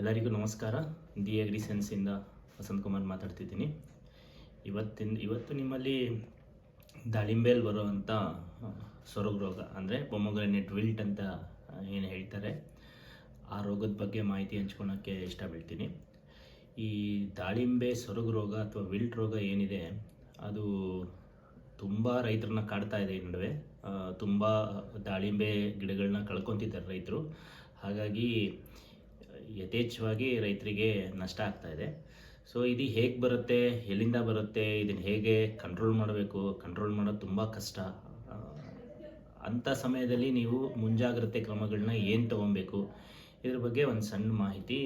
ಎಲ್ಲರಿಗೂ ನಮಸ್ಕಾರ. The agri ಸೆನ್ಸಿಂದ ವಸಂತ್ ಕುಮಾರ್ ಮಾತಾಡ್ತಿದ್ದೀನಿ. ಇವತ್ತಿನ, ಇವತ್ತು ನಿಮ್ಮಲ್ಲಿ ದಾಳಿಂಬೆಯಲ್ಲಿ ಬರುವಂಥ ಸೊರಗ ರೋಗ ಅಂದರೆ ಪೊಮೊಗ್ರೆನೇಟ್ ವಿಲ್ಟ್ ಅಂತ ಏನು ಹೇಳ್ತಾರೆ. ಆ ರೋಗದ ಬಗ್ಗೆ ಮಾಹಿತಿ ಹಂಚ್ಕೊಳಕ್ಕೆ ಇಷ್ಟಪಡ್ತೀನಿ. ಈ ದಾಳಿಂಬೆ ಸೊರಗು ರೋಗ ಅಥವಾ ವಿಲ್ಟ್ ರೋಗ ಏನಿದೆ, ಅದು ತುಂಬ ರೈತರನ್ನ ಕಾಡ್ತಾ ಇದೆ ಈ ನಡುವೆ. ತುಂಬ ದಾಳಿಂಬೆ ಗಿಡಗಳನ್ನ ಕಳ್ಕೊತಿದ್ದಾರೆ ರೈತರು. ಹಾಗಾಗಿ ಯಥೇಚ್ಛವಾಗಿ ರೈತರಿಗೆ ನಷ್ಟ ಆಗ್ತಾ ಇದೆ. ಸೊ ಇದು ಹೇಗೆ ಬರುತ್ತೆ, ಎಲ್ಲಿಂದ ಬರುತ್ತೆ, ಇದನ್ನು ಹೇಗೆ ಕಂಟ್ರೋಲ್ ಮಾಡಬೇಕು ಕಂಟ್ರೋಲ್ ಮಾಡೋದು ತುಂಬ ಕಷ್ಟ. ಅಂಥ ಸಮಯದಲ್ಲಿ ನೀವು ಮುಂಜಾಗ್ರತೆ ಕ್ರಮಗಳನ್ನ ಏನು ತೊಗೊಬೇಕು, ಇದ್ರ ಬಗ್ಗೆ ಒಂದು ಸಣ್ಣ ಮಾಹಿತಿ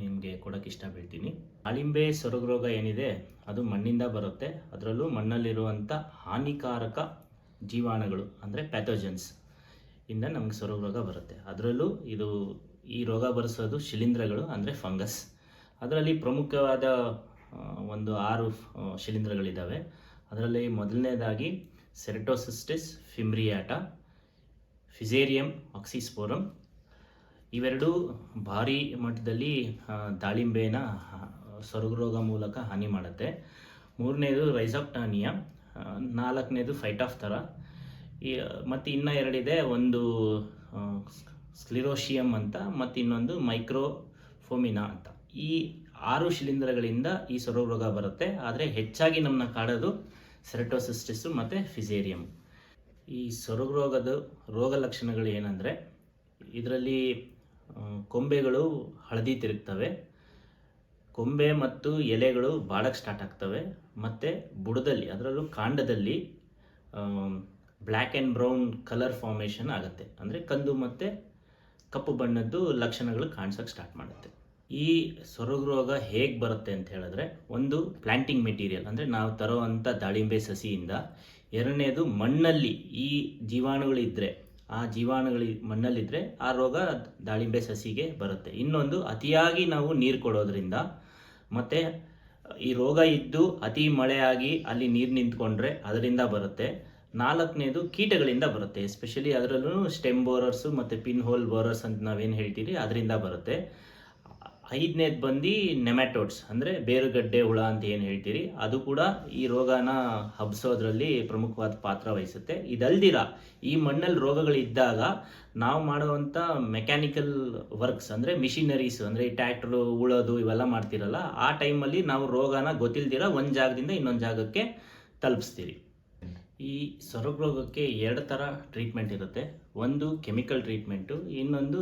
ನಿಮಗೆ ಕೊಡೋಕ್ಕೆ ಇಷ್ಟಪಡ್ತೀನಿ. ದಾಳಿಂಬೆ ಸೊರಗು ರೋಗ ಏನಿದೆ, ಅದು ಮಣ್ಣಿಂದ ಬರುತ್ತೆ. ಅದರಲ್ಲೂ ಮಣ್ಣಲ್ಲಿರುವಂಥ ಹಾನಿಕಾರಕ ಜೀವಾಣುಗಳು, ಅಂದರೆ ಪ್ಯಾಥೋಜನ್ಸ್ ಇಂದ ನಮಗೆ ಸೊರಗು ರೋಗ ಬರುತ್ತೆ. ಅದರಲ್ಲೂ ಇದು ಈ ರೋಗ ಬರೆಸೋದು ಶಿಲೀಂಧ್ರಗಳು ಅಂದರೆ ಫಂಗಸ್. ಅದರಲ್ಲಿ ಪ್ರಮುಖವಾದ ಒಂದು ಆರು ಶಿಲೀಂಧ್ರಗಳಿದ್ದಾವೆ ಅದರಲ್ಲಿ ಮೊದಲನೇದಾಗಿ ಸೆರೆಟೋಸಿಸ್ಟಿಸ್, ಫಿಮ್ರಿಯಾಟ, ಫಿಸೇರಿಯಂ ಆಕ್ಸಿಸ್ಪೋರಮ್ ಇವೆರಡೂ ಭಾರಿ ಮಟ್ಟದಲ್ಲಿ ದಾಳಿಂಬೆನ ಸೊರಗುರೋಗ ಸೊರಗು ಮೂಲಕ ಹಾನಿ ಮಾಡುತ್ತೆ. ಮೂರನೇದು ರೈಸಾಪ್ಟಾನಿಯಾ ನಾಲ್ಕನೇದು ಫೈಟ್ ಆಫ್ ಥರ ಮತ್ತು ಇನ್ನೂ ಎರಡಿದೆ ಒಂದು ಸ್ಕ್ಲಿರೋಶಿಯಂ ಅಂತ, ಮತ್ತು ಇನ್ನೊಂದು ಮೈಕ್ರೋಫೋಮಿನಾ ಅಂತ. ಈ ಆರು ಶಿಲೀಂಧ್ರಗಳಿಂದ ಈ ಸೊರಗು ರೋಗ ಬರುತ್ತೆ. ಆದರೆ ಹೆಚ್ಚಾಗಿ ನಮ್ಮನ್ನ ಕಾಡೋದು ಸೆರೆಟೋಸಿಸ್ಟಿಸು ಮತ್ತು ಫಿಸೇರಿಯಂ ಈ ಸೊರಗು ರೋಗದ ರೋಗ ಲಕ್ಷಣಗಳು ಏನಂದರೆ, ಇದರಲ್ಲಿ ಕೊಂಬೆಗಳು ಹಳದಿ ತಿರುಗ್ತವೆ. ಕೊಂಬೆ ಮತ್ತು ಎಲೆಗಳು ಬಾಡಕ್ಕೆ ಸ್ಟಾರ್ಟ್ ಆಗ್ತವೆ. ಮತ್ತು ಬುಡದಲ್ಲಿ, ಅದರಲ್ಲೂ ಕಾಂಡದಲ್ಲಿ black and brown colour formation ಆಗುತ್ತೆ. ಅಂದರೆ ಕಂದು ಮತ್ತು ಕಪ್ಪು ಬಣ್ಣದ್ದು ಲಕ್ಷಣಗಳು ಕಾಣಿಸೋಕೆ ಸ್ಟಾರ್ಟ್ ಮಾಡುತ್ತೆ. ಈ ಸೊರಗು ರೋಗ ಹೇಗೆ ಬರುತ್ತೆ ಅಂತ ಹೇಳಿದ್ರೆ, ಒಂದು ಪ್ಲ್ಯಾಂಟಿಂಗ್ ಮೆಟೀರಿಯಲ್ ಅಂದರೆ ನಾವು ತರೋವಂಥ ದಾಳಿಂಬೆ ಸಸಿಯಿಂದ ಎರಡನೇದು ಮಣ್ಣಲ್ಲಿ ಈ ಜೀವಾಣುಗಳಿದ್ದರೆ ಆ ಜೀವಾಣುಗಳು ಮಣ್ಣಲ್ಲಿದ್ದರೆ ಆ ರೋಗ ದಾಳಿಂಬೆ ಸಸಿಗೆ ಬರುತ್ತೆ. ಇನ್ನೊಂದು, ಅತಿಯಾಗಿ ನಾವು ನೀರು ಕೊಡೋದ್ರಿಂದ ಮತ್ತು ಈ ರೋಗ ಇದ್ದು ಅತಿ ಮಳೆಯಾಗಿ ಅಲ್ಲಿ ನೀರು ನಿಂತ್ಕೊಂಡ್ರೆ ಅದರಿಂದ ಬರುತ್ತೆ. ನಾಲ್ಕನೇದು ಕೀಟಗಳಿಂದ ಬರುತ್ತೆ. ಎಸ್ಪೆಷಲಿ ಅದರಲ್ಲೂ ಸ್ಟೆಮ್ ಬೋರರ್ಸು ಮತ್ತು ಪಿನ್ ಹೋಲ್ ಬೋರರ್ಸ್ ಅಂತ ನಾವೇನು ಹೇಳ್ತೀರಿ, ಅದರಿಂದ ಬರುತ್ತೆ. ಐದನೇದು ಬಂದು ನೆಮ್ಯಾಟೋಡ್ಸ್ ಅಂದರೆ ಬೇರುಗಡ್ಡೆ, ಹುಳ ಅಂತ ಏನು ಹೇಳ್ತೀರಿ, ಅದು ಕೂಡ ಈ ರೋಗನ ಹಬ್ಸೋದ್ರಲ್ಲಿ ಪ್ರಮುಖವಾದ ಪಾತ್ರ ವಹಿಸುತ್ತೆ. ಇದಲ್ದಿರ ಈ ಮಣ್ಣಲ್ಲಿ ರೋಗಗಳಿದ್ದಾಗ ನಾವು ಮಾಡುವಂಥ ಮೆಕ್ಯಾನಿಕಲ್ ವರ್ಕ್ಸ್ ಅಂದರೆ ಮಿಷಿನರೀಸ್ ಅಂದರೆ ಈ ಟ್ಯಾಕ್ಟ್ರು ಉಳೋದು ಇವೆಲ್ಲ ಮಾಡ್ತಿರಲ್ಲ, ಆ ಟೈಮಲ್ಲಿ ನಾವು ರೋಗನ ಗೊತ್ತಿಲ್ದಿರ ಒಂದು ಜಾಗದಿಂದ ಇನ್ನೊಂದು ಜಾಗಕ್ಕೆ ತಲುಪಿಸ್ತೀರಿ. ಈ ಸೊರಗ್ರೋಗಕ್ಕೆ ಎರಡು ಥರ ಟ್ರೀಟ್ಮೆಂಟ್ ಇರುತ್ತೆ. ಒಂದು ಕೆಮಿಕಲ್ ಟ್ರೀಟ್ಮೆಂಟು ಇನ್ನೊಂದು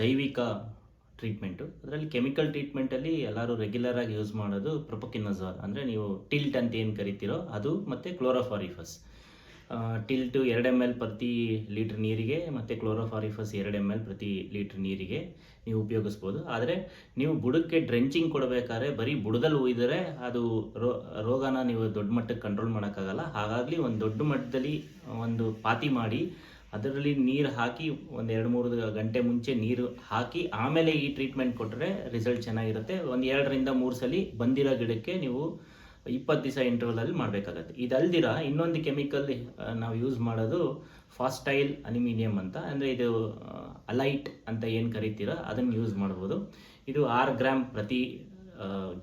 ಜೈವಿಕ ಟ್ರೀಟ್ಮೆಂಟು ಅದರಲ್ಲಿ ಕೆಮಿಕಲ್ ಟ್ರೀಟ್ಮೆಂಟಲ್ಲಿ ಎಲ್ಲರೂ ರೆಗ್ಯುಲರ್ ಆಗಿ ಯೂಸ್ ಮಾಡೋದು ಪ್ರೊಪಕಿನಜಾಲ್ ಅಂದರೆ ನೀವು ಟಿಲ್ಟ್ ಅಂತ ಏನು ಕರಿತೀರೋ ಅದು ಮತ್ತು ಕ್ಲೋರೋಫಾರಿಫಸ್ ಟಿಲ್ಟು ಎರಡು ಎಂ ಎಲ್ ಪ್ರತಿ ಲೀಟ್ರ್ ನೀರಿಗೆ ಮತ್ತು ಕ್ಲೋರೋಫಾರಿಫಸ್ ಎರಡು ಎಂ ಎಲ್ ಪ್ರತಿ ಲೀಟ್ರ್ ನೀರಿಗೆ ನೀವು ಉಪಯೋಗಿಸ್ಬೋದು. ಆದರೆ ನೀವು ಬುಡಕ್ಕೆ ಡ್ರೆಂಚಿಂಗ್ ಕೊಡಬೇಕಾದ್ರೆ ಬರೀ ಬುಡದಲ್ಲಿ ಒಯ್ದರೆ ಅದು ರೋ, ರೋಗನ ನೀವು ದೊಡ್ಡ ಮಟ್ಟಕ್ಕೆ ಕಂಟ್ರೋಲ್ ಮಾಡೋಕ್ಕಾಗಲ್ಲ. ಹಾಗಾಗಿ ಒಂದು ದೊಡ್ಡ ಮಟ್ಟದಲ್ಲಿ ಒಂದು ಪಾತಿ ಮಾಡಿ ಅದರಲ್ಲಿ ನೀರು ಹಾಕಿ ಒಂದು ಎರಡು ಮೂರು ಗಂಟೆ ಮುಂಚೆ ನೀರು ಹಾಕಿ ಆಮೇಲೆ ಈ ಟ್ರೀಟ್ಮೆಂಟ್ ಕೊಟ್ಟರೆ ರಿಸಲ್ಟ್ ಚೆನ್ನಾಗಿರುತ್ತೆ. ಒಂದು ಎರಡರಿಂದ ಮೂರು ಸಲ ಬಂದಿರೋ ಗಿಡಕ್ಕೆ ನೀವು ಇಪ್ಪತ್ತು ದಿವಸ ಇಂಟರ್ವಲಲ್ಲಿ ಮಾಡಬೇಕಾಗತ್ತೆ. ಇದಲ್ದಿರ ಇನ್ನೊಂದು ಕೆಮಿಕಲ್ ನಾವು ಯೂಸ್ ಮಾಡೋದು ಫಾಸ್ಟೈಲ್ ಅಲ್ಯೂಮಿನಿಯಂ ಅಂತ. ಅಂದರೆ ಇದು ಅಲೈಟ್ ಅಂತ ಏನು ಕರಿತೀರ ಅದನ್ನು ಯೂಸ್ ಮಾಡ್ಬೋದು. ಇದು ಆರು ಗ್ರಾಮ್ ಪ್ರತಿ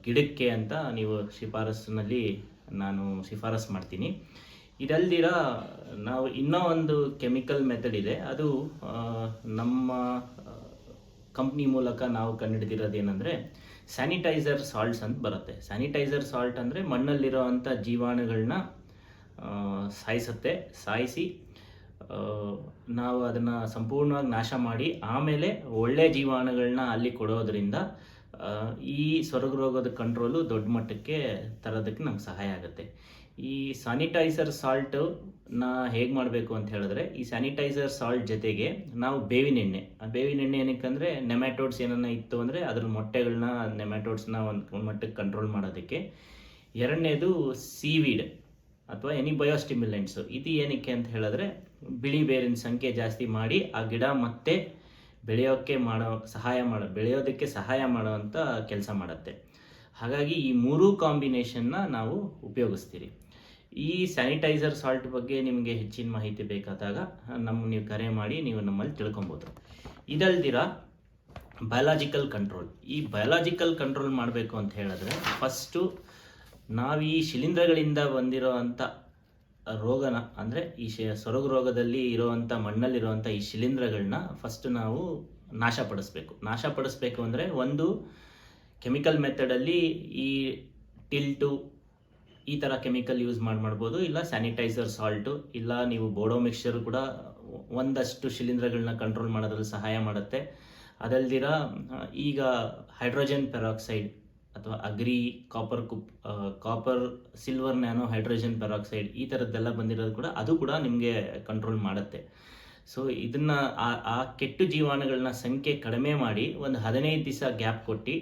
ಗಿಡಕ್ಕೆ ಅಂತ ನೀವು ಶಿಫಾರಸ್ಸಿನಲ್ಲಿ ನಾನು ಶಿಫಾರಸ್ ಮಾಡ್ತೀನಿ. ಇದಲ್ದಿರ ನಾವು ಇನ್ನೂ ಒಂದು ಕೆಮಿಕಲ್ ಮೆಥಡ್ ಇದೆ. ಅದು ನಮ್ಮ ಕಂಪ್ನಿ ಮೂಲಕ ನಾವು ಕಂಡುಹಿಡಿದಿರೋದು ಏನಂದರೆ ಸ್ಯಾನಿಟೈಸರ್ ಸಾಲ್ಟ್ಸ್ ಅಂತ ಬರುತ್ತೆ. ಸ್ಯಾನಿಟೈಸರ್ ಸಾಲ್ಟ್ ಅಂದರೆ ಮಣ್ಣಲ್ಲಿರೋ ಅಂಥ ಜೀವಾಣುಗಳನ್ನ ಸಾಯಿಸುತ್ತೆ. ಸಾಯಿಸಿ ನಾವು ಅದನ್ನು ಸಂಪೂರ್ಣವಾಗಿ ನಾಶ ಮಾಡಿ, ಆಮೇಲೆ ಒಳ್ಳೆ ಜೀವಾಣುಗಳನ್ನ ಅಲ್ಲಿ ಕೊಡೋದ್ರಿಂದ ಈ ಸೊರಗು ರೋಗದ ಕಂಟ್ರೋಲು ದೊಡ್ಡ ಮಟ್ಟಕ್ಕೆ ತರೋದಕ್ಕೆ ನಮ್ಗೆ ಸಹಾಯ ಆಗುತ್ತೆ. ಈ ಸ್ಯಾನಿಟೈಸರ್ ಸಾಲ್ಟ್ ನಾ ಹೇಗೆ ಮಾಡಬೇಕು ಅಂತ ಹೇಳಿದ್ರೆ, ಈ ಸ್ಯಾನಿಟೈಸರ್ ಸಾಲ್ಟ್ ಜೊತೆಗೆ ನಾವು ಬೇವಿನ ಎಣ್ಣೆ. ಆ ಬೇವಿನ ಎಣ್ಣೆ ಏನಕ್ಕೆ ಅಂದರೆ ನೆಮ್ಯಾಟೋಡ್ಸ್ ಏನನ್ನ ಇತ್ತು ಅಂದರೆ ಅದ್ರ ಮೊಟ್ಟೆಗಳನ್ನ ನೆಮ್ಯಾಟೋಡ್ಸ್ನ ಒಂದು ಮಟ್ಟಕ್ಕೆ ಕಂಟ್ರೋಲ್ ಮಾಡೋದಕ್ಕೆ. ಎರಡನೇದು ಸೀವೀಡ್ ಅಥವಾ ಎನಿ ಬಯೋಸ್ಟಿಮ್ಯುಲೆಂಟ್ಸು ಇದು ಏನಕ್ಕೆ ಅಂತ ಹೇಳಿದ್ರೆ, ಬಿಳಿ ಬೇರಿನ ಸಂಖ್ಯೆ ಜಾಸ್ತಿ ಮಾಡಿ ಆ ಗಿಡ ಮತ್ತೆ ಬೆಳೆಯೋಕ್ಕೆ ಮಾಡೋ, ಸಹಾಯ ಮಾಡೋ, ಬೆಳೆಯೋದಕ್ಕೆ ಸಹಾಯ ಮಾಡೋವಂಥ ಕೆಲಸ ಮಾಡುತ್ತೆ. ಹಾಗಾಗಿ ಈ ಮೂರೂ ಕಾಂಬಿನೇಷನ್ನ ನಾವು ಉಪಯೋಗಿಸ್ತೀರಿ. ಈ ಸ್ಯಾನಿಟೈಸರ್ ಸಾಲ್ಟ್ ಬಗ್ಗೆ ನಿಮಗೆ ಹೆಚ್ಚಿನ ಮಾಹಿತಿ ಬೇಕಾದಾಗ ನಮ್ಮ, ನೀವು ಕರೆ ಮಾಡಿ ನೀವು ನಮ್ಮಲ್ಲಿ ತಿಳ್ಕೊಬೋದು. ಇದಲ್ದಿರ ಬಯಲಾಜಿಕಲ್ ಕಂಟ್ರೋಲ್ ಈ ಬಯಲಾಜಿಕಲ್ ಕಂಟ್ರೋಲ್ ಮಾಡಬೇಕು ಅಂತ ಹೇಳಿದ್ರೆ ಫಸ್ಟು ನಾವು ಈ ಶಿಲೀಂಧ್ರಗಳಿಂದ ಬಂದಿರೋ ಅಂಥ ರೋಗನ, ಅಂದರೆ ಈ ಸೊರಗು ರೋಗದಲ್ಲಿ ಇರೋವಂಥ ಮಣ್ಣಲ್ಲಿರುವಂಥ ಈ ಶಿಲೀಂಧ್ರಗಳನ್ನ ಫಸ್ಟ್ ನಾವು ನಾಶಪಡಿಸ್ಬೇಕು ನಾಶಪಡಿಸ್ಬೇಕು ಅಂದರೆ ಒಂದು ಕೆಮಿಕಲ್ ಮೆಥಡಲ್ಲಿ ಈ ಟಿಲ್ಟು ಈ ಥರ ಕೆಮಿಕಲ್ ಯೂಸ್ ಮಾಡಿ, ಮಾಡ್ಬೋದು. ಇಲ್ಲ ಸ್ಯಾನಿಟೈಸರ್ ಸಾಲ್ಟು ಇಲ್ಲ ನೀವು ಬೋಡೋ ಮಿಕ್ಸ್ಚರ್ ಕೂಡ ಒಂದಷ್ಟು ಶಿಲೀಂಧ್ರಗಳನ್ನ ಕಂಟ್ರೋಲ್ ಮಾಡೋದ್ರಲ್ಲಿ ಸಹಾಯ ಮಾಡುತ್ತೆ. ಅದಲ್ದಿರ ಈಗ ಹೈಡ್ರೋಜನ್ ಪೆರಾಕ್ಸೈಡ್ ಅಥವಾ agri copper ಕುಪ್ copper silver nano hydrogen peroxide ಈ ಥರದ್ದೆಲ್ಲ ಬಂದಿರೋದು ಕೂಡ ಅದು ಕೂಡ ನಿಮಗೆ ಕಂಟ್ರೋಲ್ ಮಾಡುತ್ತೆ. ಸೊ ಇದನ್ನು ಆ- ಆ ಕೆಟ್ಟು ಜೀವಾಣುಗಳನ್ನ ಸಂಖ್ಯೆ ಕಡಿಮೆ ಮಾಡಿ ಒಂದು ಹದಿನೈದು ದಿವಸ ಗ್ಯಾಪ್ ಕೊಟ್ಟು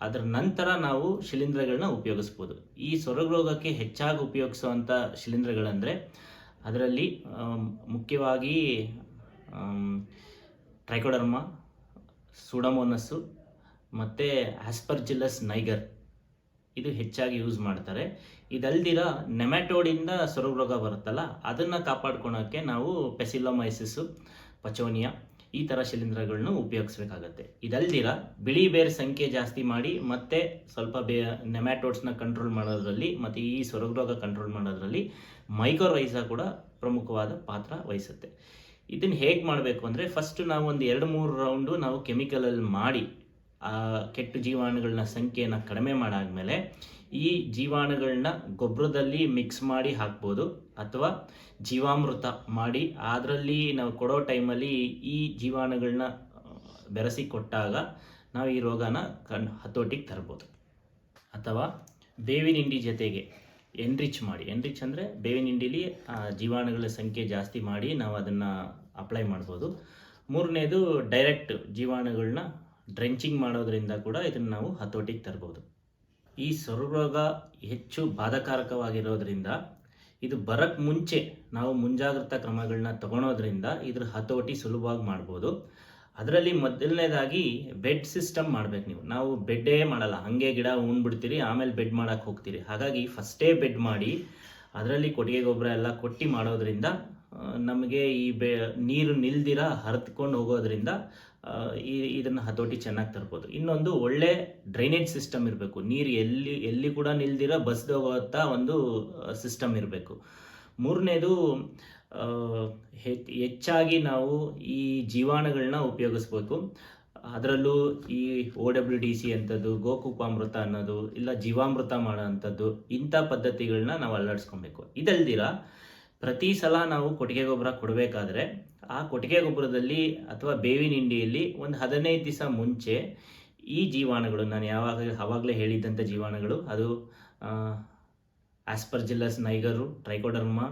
ಅದರ ನಂತರ ನಾವು ಶಿಲೀಂಧ್ರಗಳನ್ನ ಉಪಯೋಗಿಸ್ಬೋದು. ಈ ಸೊರಗ ರೋಗಕ್ಕೆ ಹೆಚ್ಚಾಗಿ ಉಪಯೋಗಿಸುವಂಥ ಶಿಲೀಂಧ್ರಗಳಂದರೆ ಅದರಲ್ಲಿ ಮುಖ್ಯವಾಗಿ ಟ್ರೈಕೋಡರ್ಮ ಸುಡಮೋನಸ್ಸು ಮತ್ತು ಆಸ್ಪರ್ಜಿಲಸ್ ನೈಗರ್ ಇದು ಹೆಚ್ಚಾಗಿ ಯೂಸ್ ಮಾಡ್ತಾರೆ. ಇದಲ್ದಿರ ನೆಮ್ಯಾಟೋಡಿಂದ ರೋಗ ಬರುತ್ತಲ್ಲ, ಅದನ್ನು ಕಾಪಾಡ್ಕೊಳೋಕ್ಕೆ ನಾವು ಪೆಸಿಲೊಮೈಸಿಸ್ ಪಚೋನಿಯಾ ಈ ಥರ ಶಿಲೀಂಧ್ರಗಳನ್ನು ಉಪಯೋಗಿಸ್ಬೇಕಾಗತ್ತೆ. ಇದಲ್ದಿರ ಬಿಳಿ ಬೇರ್ ಸಂಖ್ಯೆ ಜಾಸ್ತಿ ಮಾಡಿ ಮತ್ತೆ ಸ್ವಲ್ಪ ಬೇ ನೆಮ್ಯಾಟೋಡ್ಸ್ನ ಕಂಟ್ರೋಲ್ ಮಾಡೋದ್ರಲ್ಲಿ ಮತ್ತು ಈ ರೋಗ ಕಂಟ್ರೋಲ್ ಮಾಡೋದ್ರಲ್ಲಿ ಮೈಕ್ರೋರೈಸಾ ಕೂಡ ಪ್ರಮುಖವಾದ ಪಾತ್ರ ವಹಿಸುತ್ತೆ. ಇದನ್ನು ಹೇಗೆ ಮಾಡಬೇಕು ಅಂದರೆ ಫಸ್ಟ್ ನಾವು ಒಂದು ಎರಡು ಮೂರು ರೌಂಡು ನಾವು ಕೆಮಿಕಲಲ್ಲಿ ಮಾಡಿ ಆ ಕೆಟ್ಟು ಜೀವಾಣುಗಳನ್ನ ಸಂಖ್ಯೆಯನ್ನು ಕಡಿಮೆ ಮಾಡಾದ್ಮೇಲೆ ಈ ಜೀವಾಣುಗಳನ್ನ ಗೊಬ್ಬರದಲ್ಲಿ ಮಿಕ್ಸ್ ಮಾಡಿ ಹಾಕ್ಬೋದು ಅಥವಾ ಜೀವಾಮೃತ ಮಾಡಿ ಅದರಲ್ಲಿ ನಾವು ಕೊಡೋ ಟೈಮಲ್ಲಿ ಈ ಜೀವಾಣುಗಳನ್ನ ಬೆರೆಸಿ ಕೊಟ್ಟಾಗ ನಾವು ಈ ರೋಗನ ಕಣ್ ಹತೋಟಿಗೆ ತರ್ಬೋದು. ಅಥವಾ ಬೇವಿನ ಹಿಂಡಿ ಜೊತೆಗೆ ಎನ್ರಿಚ್ ಮಾಡಿ ಎನ್ರಿಚ್ ಅಂದರೆ ಬೇವಿನ ಹಿಂಡಿಲಿ ಜೀವಾಣುಗಳ ಸಂಖ್ಯೆ ಜಾಸ್ತಿ ಮಾಡಿ ನಾವು ಅದನ್ನು ಅಪ್ಲೈ ಮಾಡ್ಬೋದು. ಮೂರನೇದು ಡೈರೆಕ್ಟ್ ಜೀವಾಣುಗಳನ್ನ ಡ್ರೆಂಚಿಂಗ್ ಮಾಡೋದ್ರಿಂದ ಕೂಡ ಇದನ್ನು ನಾವು ಹತೋಟಿಗೆ ತರ್ಬೋದು. ಈ ಸೊರರೋಗ ಹೆಚ್ಚು ಬಾಧಕಾರಕವಾಗಿರೋದ್ರಿಂದ ಇದು ಬರಕ್ಕೆ ಮುಂಚೆ ನಾವು ಮುಂಜಾಗ್ರತಾ ಕ್ರಮಗಳನ್ನ ತಗೊಳೋದ್ರಿಂದ ಇದ್ರ ಹತೋಟಿ ಸುಲಭವಾಗಿ ಮಾಡ್ಬೋದು. ಅದರಲ್ಲಿ ಮೊದಲನೇದಾಗಿ ಬೆಡ್ ಸಿಸ್ಟಮ್ ಮಾಡ್ಬೇಕು ನೀವು. ನಾವು ಬೆಡ್ಡೇ ಮಾಡಲ್ಲ. ಹಾಗೆ ಗಿಡ ಉಣ್ಬಿಡ್ತೀರಿ, ಆಮೇಲೆ ಬೆಡ್ ಮಾಡಕ್ಕೆ ಹೋಗ್ತೀರಿ. ಹಾಗಾಗಿ ಫಸ್ಟೇ ಬೆಡ್ ಮಾಡಿ ಅದರಲ್ಲಿ ಕೊಟ್ಟಿಗೆ ಗೊಬ್ಬರ ಎಲ್ಲ ಕೊಟ್ಟು ಮಾಡೋದ್ರಿಂದ ನಮಗೆ ಈ ಬೆ, ನೀರು ನಿಲ್ದಿರ ಹರಿದ್ಕೊಂಡು ಹೋಗೋದ್ರಿಂದ ಈ ಇದನ್ನು ಹತೋಟಿ ಚೆನ್ನಾಗಿ ತರ್ಬೋದು. ಇನ್ನೊಂದು ಒಳ್ಳೆ ಡ್ರೈನೇಜ್ ಸಿಸ್ಟಮ್ ಇರಬೇಕು. ನೀರು ಎಲ್ಲಿ ಎಲ್ಲಿ ಕೂಡ ನಿಲ್ದಿರ ಬಸ್ದು ಒಂದು ಸಿಸ್ಟಮ್ ಇರಬೇಕು. ಮೂರನೇದು ಹೆಚ್ಚಾಗಿ ನಾವು ಈ ಜೀವಾಣುಗಳನ್ನ ಉಪಯೋಗಿಸ್ಬೇಕು. ಅದರಲ್ಲೂ ಈ ಓ ಡಬ್ಲ್ಯೂ ಡಿ ಸಿ ಅಂಥದ್ದು, ಗೋಕುಪಾಮೃತ ಅನ್ನೋದು, ಇಲ್ಲ ಜೀವಾಮೃತ ಮಾಡೋ ಅಂಥದ್ದು ಇಂಥ ಪದ್ಧತಿಗಳನ್ನ ನಾವು ಅಳವಡಿಸ್ಕೊಬೇಕು ಇದಲ್ದಿರ ಪ್ರತಿ ಸಲ ನಾವು ಕೊಟ್ಟಿಗೆ ಗೊಬ್ಬರ ಕೊಡಬೇಕಾದ್ರೆ ಆ ಕೊಟ್ಟಿಗೆ ಗೊಬ್ಬರದಲ್ಲಿ ಅಥವಾ ಬೇವಿನ ಹಿಂಡಿಯಲ್ಲಿ ಒಂದು ಹದಿನೈದು ದಿವಸ ಮುಂಚೆ ಈ ಜೀವಾಣುಗಳು, ನಾನು ಯಾವಾಗ ಆವಾಗಲೇ ಹೇಳಿದ್ದಂಥ ಜೀವಾಣುಗಳು, ಅದು ಆಸ್ಪರ್ಜಿಲ್ಲಸ್ ನೈಗರು, ಟ್ರೈಕೋಡರ್ಮಾ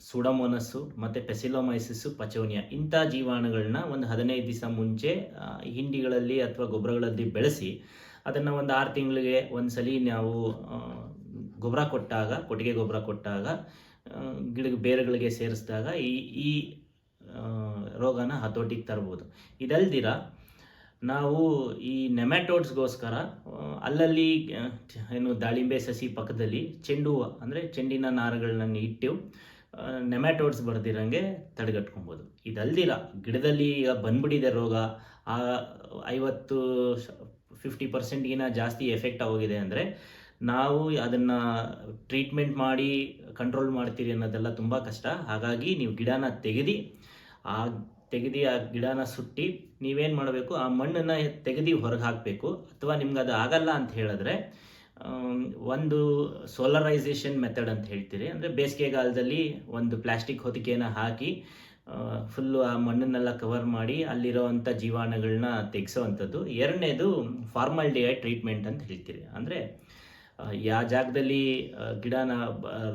ಸುಡಮೋನಸ್ಸು ಮತ್ತು ಪೆಸಿಲೋಮೈಸಿಸ್ಸು, ಪಚೋನಿಯಾ ಇಂಥ ಜೀವಾಣುಗಳನ್ನ ಒಂದು ಹದಿನೈದು ದಿವಸ ಮುಂಚೆ ಹಿಂಡಿಗಳಲ್ಲಿ ಅಥವಾ ಗೊಬ್ಬರಗಳಲ್ಲಿ ಬೆಳೆಸಿ ಅದನ್ನು ಒಂದು ಆರು ತಿಂಗಳಿಗೆ ಒಂದು ಸಲ ನಾವು ಗೊಬ್ಬರ ಕೊಟ್ಟಾಗ, ಕೊಟ್ಟಿಗೆ ಗೊಬ್ಬರ ಕೊಟ್ಟಾಗ ಗಿಡಕ್ಕೆ ಗಿಡ ಬೇರುಗಳಿಗೆ ಸೇರಿಸಿದಾಗ ಈ ಈ ರೋಗನ ಹತೋಟಿಗೆ ತರ್ಬೋದು. ಇದಲ್ದಿರ ನಾವು ಈ ನೆಮ್ಯಾಟೋಡ್ಸ್ಗೋಸ್ಕರ ಅಲ್ಲಲ್ಲಿ ಏನು ದಾಳಿಂಬೆ ಸಸಿ ಪಕ್ಕದಲ್ಲಿ ಚೆಂಡು ಹೂವು, ಅಂದರೆ ಚೆಂಡಿನ ನಾರುಗಳನ್ನ ಇಟ್ಟು ನೆಮ್ಯಾಟೋಡ್ಸ್ ಬರ್ದಿರಂಗೆ ತಡೆಗಟ್ಕೊಬೋದು. ಇದಲ್ದಿರ ಗಿಡದಲ್ಲಿ ಈಗ ಬಂದ್ಬಿಟ್ಟಿದೆ ರೋಗ, ಆ ಐವತ್ತು ಫಿಫ್ಟಿ ಪರ್ಸೆಂಟ್ಗಿನ ಜಾಸ್ತಿ ಎಫೆಕ್ಟ್ ಆಗೋಗಿದೆ ಅಂದರೆ ನಾವು ಅದನ್ನು ಟ್ರೀಟ್ಮೆಂಟ್ ಮಾಡಿ ಕಂಟ್ರೋಲ್ ಮಾಡ್ತೀರಿ ಅನ್ನೋದೆಲ್ಲ ತುಂಬ ಕಷ್ಟ. ಹಾಗಾಗಿ ನೀವು ಗಿಡನ ತೆಗೆದು, ಆ ತೆಗೆದು, ಆ ಗಿಡನ ಸುಟ್ಟಿ ನೀವೇನು ಮಾಡಬೇಕು, ಆ ಮಣ್ಣನ್ನು ತೆಗೆದು ಹೊರಗೆ ಹಾಕಬೇಕು. ಅಥವಾ ನಿಮ್ಗೆ ಅದು ಆಗಲ್ಲ ಅಂತ ಹೇಳಿದ್ರೆ ಒಂದು ಸೋಲರೈಸೇಷನ್ ಮೆಥಡ್ ಅಂತ ಹೇಳ್ತೀರಿ. ಅಂದರೆ ಬೇಸಿಗೆಗಾಲದಲ್ಲಿ ಒಂದು ಪ್ಲಾಸ್ಟಿಕ್ ಹೊದಿಕೆನ ಹಾಕಿ ಫುಲ್ಲು ಆ ಮಣ್ಣನ್ನೆಲ್ಲ ಕವರ್ ಮಾಡಿ ಅಲ್ಲಿರೋವಂಥ ಜೀವಾಣುಗಳನ್ನ ತೆಗೆಸೋವಂಥದ್ದು. ಎರಡನೇದು ಫಾರ್ಮಲ್ ಡಿ ಟ್ರೀಟ್ಮೆಂಟ್ ಅಂತ ಹೇಳ್ತೀರಿ. ಅಂದರೆ ಯಾವ ಜಾಗದಲ್ಲಿ ಗಿಡನ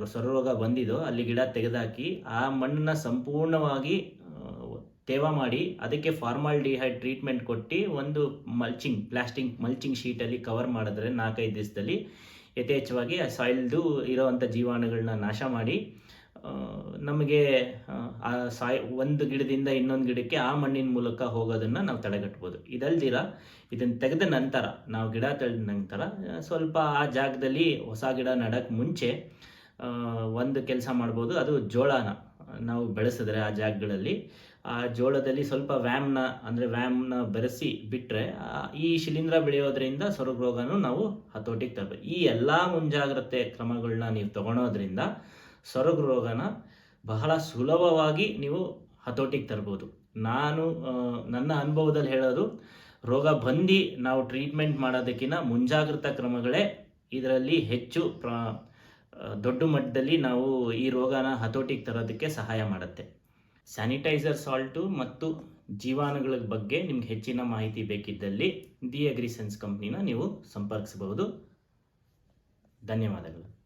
ಸೊರರೋಗ ಬಂದಿದೋ ಅಲ್ಲಿ ಗಿಡ ತೆಗೆದಾಕಿ ಆ ಮಣ್ಣನ್ನ ಸಂಪೂರ್ಣವಾಗಿ ತೇವ ಮಾಡಿ ಅದಕ್ಕೆ ಫಾರ್ಮಾಲ್ಡಿಹೈಡ್ ಟ್ರೀಟ್ಮೆಂಟ್ ಕೊಟ್ಟು ಒಂದು ಮಲ್ಚಿಂಗ್, ಪ್ಲಾಸ್ಟಿಂಗ್ ಮಲ್ಚಿಂಗ್ ಶೀಟಲ್ಲಿ ಕವರ್ ಮಾಡಿದ್ರೆ ನಾಲ್ಕೈದು ದಿವಸದಲ್ಲಿ ಯಥೇಚ್ಛವಾಗಿ ಆ ಸಾಯಿಲ್ದು ಇರೋವಂಥ ಜೀವಾಣುಗಳನ್ನ ನಾಶ ಮಾಡಿ ನಮಗೆ ಆ, ಒಂದು ಗಿಡದಿಂದ ಇನ್ನೊಂದು ಗಿಡಕ್ಕೆ ಆ ಮಣ್ಣಿನ ಮೂಲಕ ಹೋಗೋದನ್ನು ನಾವು ತಡೆಗಟ್ಬೋದು. ಇದಲ್ದಿರ ಇದನ್ನು ತೆಗೆದ ನಂತರ ನಾವು ಗಿಡ ತೆಗೆದ ನಂತರ ಸ್ವಲ್ಪ ಆ ಜಾಗದಲ್ಲಿ ಹೊಸ ಗಿಡ ನಡೋಕ್ಕೆ ಮುಂಚೆ ಒಂದು ಕೆಲಸ ಮಾಡ್ಬೋದು. ಅದು ಜೋಳನ ನಾವು ಬೆಳೆಸಿದ್ರೆ ಆ ಜಾಗಗಳಲ್ಲಿ. ಆ ಜೋಳದಲ್ಲಿ ಸ್ವಲ್ಪ ವ್ಯಾಮ್ನ ಅಂದರೆ ವ್ಯಾಮ್ನ ಬೆರೆಸಿ ಬಿಟ್ಟರೆ ಈ ಶಿಲೀಂಧ್ರ ಬೆಳೆಯೋದ್ರಿಂದ ಸೊರಗ ರೋಗನೂ ನಾವು ಹತೋಟಿಗೆ ತರಬೇಕು. ಈ ಎಲ್ಲ ಮುಂಜಾಗ್ರತೆ ಕ್ರಮಗಳನ್ನ ನೀವು ತಗೊಳೋದ್ರಿಂದ ಸೊರಗು ರೋಗನ ಬಹಳ ಸುಲಭವಾಗಿ ನೀವು ಹತೋಟಿಗೆ ತರ್ಬೋದು. ನಾನು ನನ್ನ ಅನುಭವದಲ್ಲಿ ಹೇಳೋದು, ರೋಗ ಬಂದು ನಾವು ಟ್ರೀಟ್ಮೆಂಟ್ ಮಾಡೋದಕ್ಕಿಂತ ಮುಂಜಾಗ್ರತಾ ಕ್ರಮಗಳೇ ಇದರಲ್ಲಿ ಹೆಚ್ಚು ಪ್ರ ದೊಡ್ಡ ಮಟ್ಟದಲ್ಲಿ ನಾವು ಈ ರೋಗನ ಹತೋಟಿಗೆ ತರೋದಕ್ಕೆ ಸಹಾಯ ಮಾಡುತ್ತೆ. ಸ್ಯಾನಿಟೈಸರ್ ಸಾಲ್ಟು ಮತ್ತು ಜೀವಾಣುಗಳ ಬಗ್ಗೆ ನಿಮ್ಗೆ ಹೆಚ್ಚಿನ ಮಾಹಿತಿ ಬೇಕಿದ್ದಲ್ಲಿ ದಿ ಅಗ್ರಿಸೆನ್ಸ್ ಕಂಪ್ನಿನ ನೀವು ಸಂಪರ್ಕಿಸಬಹುದು. ಧನ್ಯವಾದಗಳು.